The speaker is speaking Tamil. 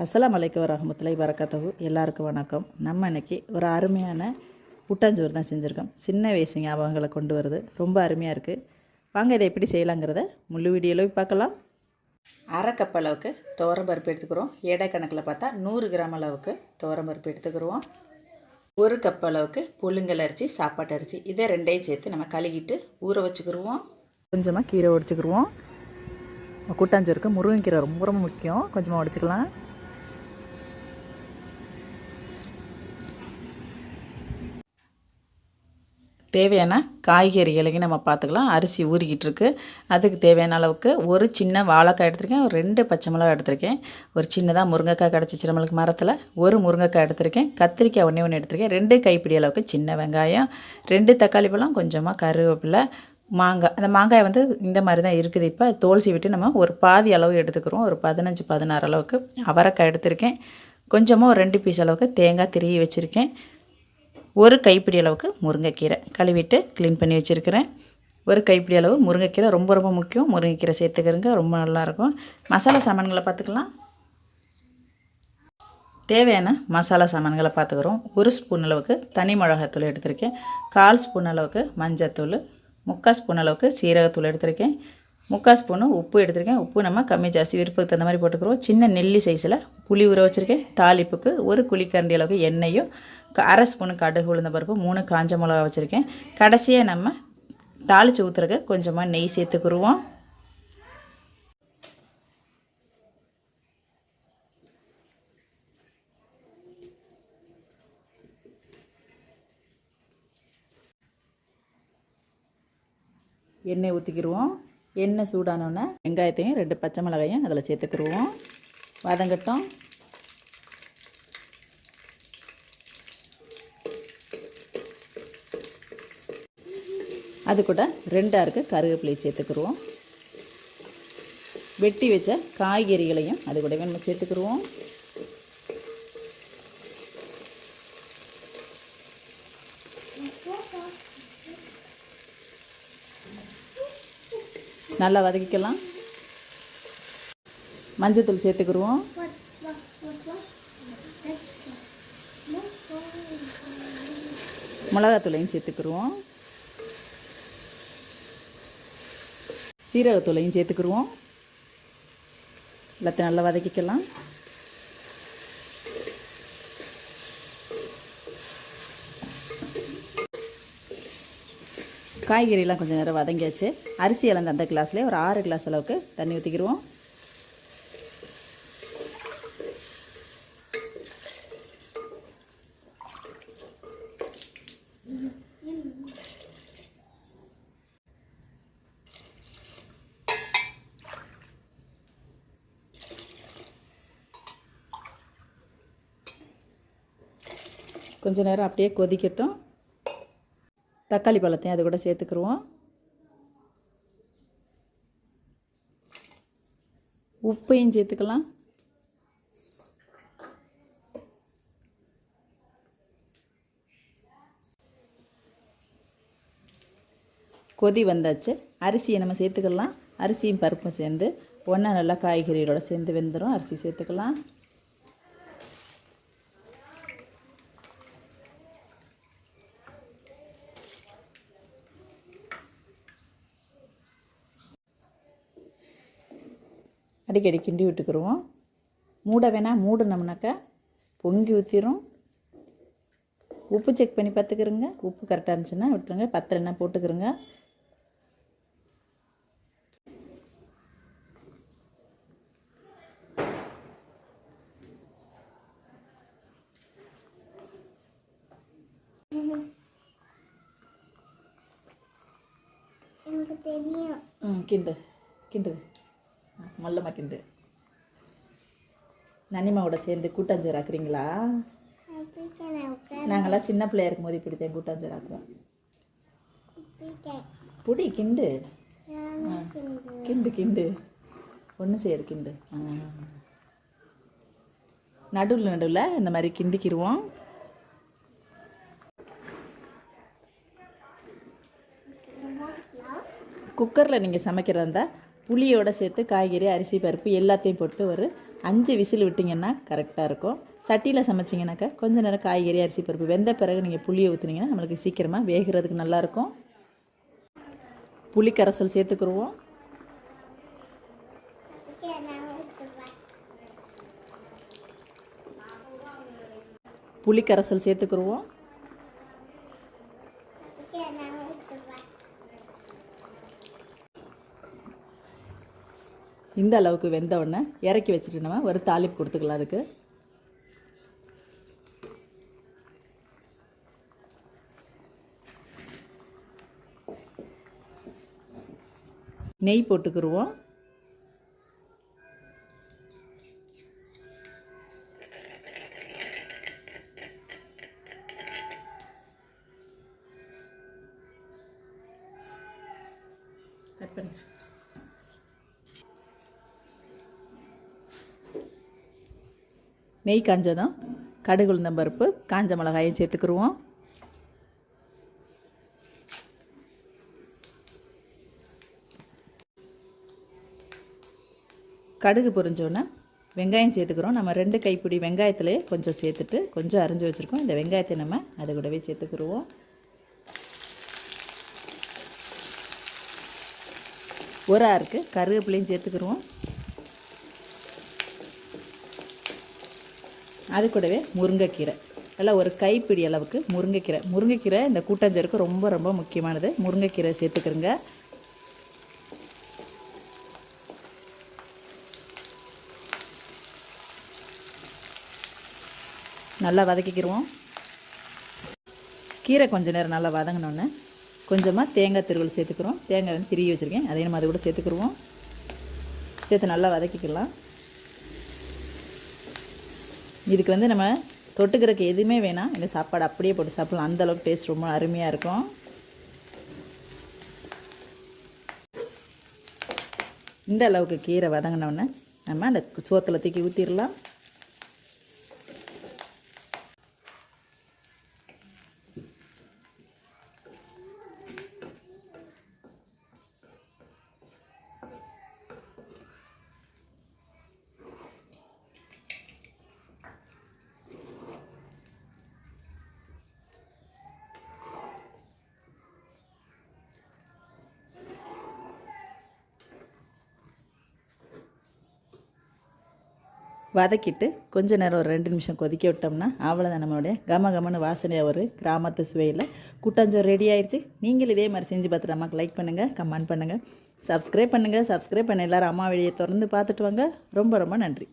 அஸ்லாம் அலைக்கும் வரஹமத்துல்லாஹி வரக்கத்தகு எல்லாருக்கும் வணக்கம். நம்ம இன்றைக்கி ஒரு அருமையான கூட்டாஞ்சோறு தான் செஞ்சுருக்கோம். சின்ன வயசு ஞாபகங்களை கொண்டு வருது. ரொம்ப அருமையாக இருக்குது வாங்க இதை எப்படி செய்யலாங்கிறத முழு வீடியோவில் பார்க்கலாம். அரை கப் அளவுக்கு துவரம்பருப்பு எடுத்துக்கிறோம். எடை கணக்கில் பார்த்தா நூறு கிராம் அளவுக்கு துவரம்பருப்பு எடுத்துக்கிறோம். ஒரு கப் அளவுக்கு புழுங்கல் அரிசி சாப்பாட்டு அரிசி. இதை ரெண்டையும் சேர்த்து நம்ம கழுகிட்டு ஊற வச்சுக்கிடுவோம் கொஞ்சமாக கீரை உடச்சிக்கிடுவோம் கூட்டாஞ்சோறுக்கு முருங்கைக்கீரை ரொம்ப ரொம்ப முக்கியம். கொஞ்சமாக உடச்சிக்கலாம். தேவையான காய்கறிகளையும் நம்ம பார்த்துக்கலாம். அரிசி ஊறிக்கிட்டு இருக்கு அதுக்கு தேவையான அளவுக்கு ஒரு சின்ன வாழைக்காய் எடுத்திருக்கேன். ஒரு ரெண்டு பச்சை மிளகா எடுத்திருக்கேன். ஒரு சின்னதாக முருங்கைக்காய் கிடச்சிச்சு நம்மளுக்கு மரத்தில் ஒரு முருங்கைக்காய் எடுத்திருக்கேன். கத்திரிக்காய் ஒன்றே ஒன்று எடுத்திருக்கேன். ரெண்டு கைப்பிடி அளவுக்கு சின்ன வெங்காயம் ரெண்டு தக்காளி பழம் கொஞ்சமாக கருவேப்பிலை மாங்காய் அந்த மாங்காய் வந்து இந்த மாதிரி தான் இருக்குது. இப்போ தோல் சீவிட்டு நம்ம ஒரு பாதி அளவு எடுத்துக்கிறோம். ஒரு பதினஞ்சு பதினாறு அளவுக்கு அவரைக்காய் எடுத்திருக்கேன். கொஞ்சமாக ஒரு ரெண்டு பீஸ் அளவுக்கு தேங்காய் திருகி வச்சுருக்கேன். ஒரு கைப்பிடி அளவுக்கு முருங்கைக்கீரை கழுவிட்டு க்ளீன் பண்ணி வச்சுருக்கிறேன். ஒரு கைப்பிடி அளவு முருங்கைக்கீரை ரொம்ப ரொம்ப முக்கியம். முருங்கைக்கீரை சேர்த்துக்கிறங்க ரொம்ப நல்லாயிருக்கும். மசாலா சாமான்களை பார்த்துக்கலாம். தேவையான மசாலா சாமான்களை பார்த்துக்கிறோம். ஒரு ஸ்பூன் அளவுக்கு தனி மிளகாத்தூள் எடுத்திருக்கேன். கால் ஸ்பூன் அளவுக்கு மஞ்சத்தூள் முக்கால் ஸ்பூன் அளவுக்கு சீரகத்தூள் எடுத்திருக்கேன். முக்கால் ஸ்பூனு உப்பு எடுத்திருக்கேன். உப்பு நம்ம கம்மி ஜாஸ்தி விருப்பத்துக்கு தகுந்த மாதிரி போட்டுக்கிறோம். சின்ன நெல்லி சைஸில் புளி ஊற வச்சுருக்கேன். தாளிப்புக்கு ஒரு குழிக்கரண்டி அளவுக்கு எண்ணெயும் அரை ஸ்பூனு கடுகு உளுந்த பருப்பு மூணு காஞ்ச மிளகா வச்சுருக்கேன். கடைசியாக நம்ம தாளித்து ஊற்றுறக்கு கொஞ்சமாக நெய் சேர்த்துக்குருவோம் எண்ணெய் ஊற்றிக்கிடுவோம் எண்ணெய் சூடானோன்னே வெங்காயத்தையும் ரெண்டு பச்சை மிளகாயும் அதில் சேர்த்துக்கிடுவோம் வதங்கட்டும். அது கூட ரெண்டாக இருக்க கருவேப்பிலையை சேர்த்துக்கிடுவோம் வெட்டி வச்ச காய்கறிகளையும் அது கூடவே நம்ம சேர்த்துக்கிடுவோம் நல்லா வதக்கிக்கலாம். மஞ்சத்தூள் சேர்த்துக்கிடுவோம் மிளகாத்தூளையும் சேர்த்துக்கிடுவோம் சீரகத்தூளையும் சேர்த்துக்கிடுவோம் எல்லாத்தையும் நல்லா வதக்கிக்கலாம். காய்கறிலாம் கொஞ்சம் நேரம் வதங்கியாச்சு. அரிசி இழந்த அந்த கிளாஸ்லேயே ஒரு ஆறு கிளாஸ் அளவுக்கு தண்ணி ஊற்றிக்கிடுவோம் கொஞ்சம் நேரம் அப்படியே கொதிக்கட்டும். தக்காளி பழத்தையும் அது கூட சேர்த்துக்குருவோம். உப்பையும் சேர்த்துக்கலாம். கொதி வந்தாச்சு. அரிசியை நம்ம சேர்த்துக்கலாம். அரிசியும் பருப்பும் சேர்ந்து ஒன்றா நல்லா காய்கறிகளோடு சேர்ந்து வெந்துடும் அரிசி சேர்த்துக்கலாம். அடிக்கடி கிண்டி விட்டுக்குருவோம். மூட வேணால் மூடினோம்னாக்கா பொங்கி ஊற்றிடும் உப்பு செக் பண்ணி பார்த்துக்கிறோங்க உப்பு கரெக்டாக இருந்துச்சுன்னா விட்டுருங்க. பத்தலைன்னா போட்டுக்கிறோங்க எனக்கு தெரியும். ம் கிண்டு. கிண்டு மல்லமா கிண்டு நனிமாவோட சேர்ந்து கூட்டாஞ்சோறு ஆக்குறீங்களா? நாங்களாம் சின்ன பிள்ளையா இருக்கும்போது இப்படி தான் கூட்டாஞ்சோறு ஆக்குவோம். புடி கிண்டு. கிண்டு. கிண்டு ஒன்றும் செய்யாது கிண்டு. நடுவில் நடுவில் இந்த மாதிரி கிண்டிக்கிடுவோம் குக்கரில் நீங்கள் சமைக்கிறதா இருந்தால் புளியோட சேர்த்து காய்கறி அரிசி பருப்பு எல்லாத்தையும் போட்டு ஒரு அஞ்சு விசில் விட்டிங்கன்னா கரெக்டாக இருக்கும். சட்டியில் சமைச்சிங்கனாக்கா கொஞ்சம் நேரம் காய்கறி அரிசி பருப்பு வெந்த பிறகு நீங்கள் புளியை ஊற்றுனீங்கன்னா நம்மளுக்கு சீக்கிரமாக வேகிறதுக்கு நல்லாயிருக்கும் புளி கரைசல் சேர்த்துக்குருவோம். புளி கரைசல் சேர்த்துக்குருவோம். இந்த அளவுக்கு வெந்த உடனே இறக்கி வச்சுட்டு நம்ம ஒரு தாளிப்பு கொடுத்துக்கலாம் அதுக்கு. நெய் போட்டுக்கிருவோம். கட் பண்ணி நெய் காஞ்சதும் கடுகு உளுந்தம் பருப்பு காஞ்ச மிளகாயும் சேர்த்துக்குருவோம். கடுகு பொரிஞ்சோன்னே வெங்காயம் சேர்த்துக்கிறோம் நம்ம ரெண்டு கைப்பிடி வெங்காயத்துலேயே கொஞ்சம் சேர்த்துட்டு கொஞ்சம் அரிஞ்சு வச்சுருக்கோம். இந்த வெங்காயத்தை நம்ம அது கூடவே சேர்த்துக்குருவோம். ஒரு ஆறுக்கு கருவேப்பிலையும் சேர்த்துக்கிருவோம். அது கூடவே முருங்கைக்கீரை. நல்லா ஒரு கைப்பிடி அளவுக்கு முருங்கைக்கீரை. முருங்கைக்கீரை இந்த கூட்டஞ்சருக்கு ரொம்ப ரொம்ப முக்கியமானது. முருங்கைக்கீரை சேர்த்துக்கிறோங்க. நல்லா வதக்கிக்கிடுவோம் கீரை கொஞ்ச நேரம் நல்லா வதங்கினோன்னு கொஞ்சமாக தேங்காய் திருவள் சேர்த்துக்கிறோம். தேங்காய் வந்து திருகி வச்சுருக்கேன். அதே நம்ம அதை கூட சேர்த்துக்கிடுவோம் சேர்த்து நல்லா வதக்கிக்கலாம். இதுக்கு வந்து நம்ம தொட்டுக்கிறதுக்கு எதுவுமே வேணாம். இந்த சாப்பாடு அப்படியே போட்டு சாப்பிடலாம். அந்தளவுக்கு டேஸ்ட் ரொம்ப அருமையாக இருக்கும். இந்த அளவுக்கு கீரை வதங்கினோடனே நம்ம அந்த சோத்தில் தூக்கி ஊற்றிடலாம் வதக்கிட்டு கொஞ்ச நேரம் ஒரு ரெண்டு நிமிஷம் கொதிக்க விட்டோம்னா அவ்வளோதான் நம்மளுடைய கம கமன்னு வாசனையாக ஒரு கிராமத்து சுவையில். கூட்டாஞ்சோறு ரெடி ஆயிடுச்சு நீங்கள் இதே மாதிரி செஞ்சு பார்த்துட்டு அம்மாக்கு லைக் பண்ணுங்கள் கமெண்ட் பண்ணுங்கள் சப்ஸ்கிரைப் பண்ணுங்கள் சப்ஸ்கிரைப் பண்ண எல்லாரும் அம்மா வெளியே திறந்து பார்த்துட்டு வாங்க. ரொம்ப ரொம்ப நன்றி.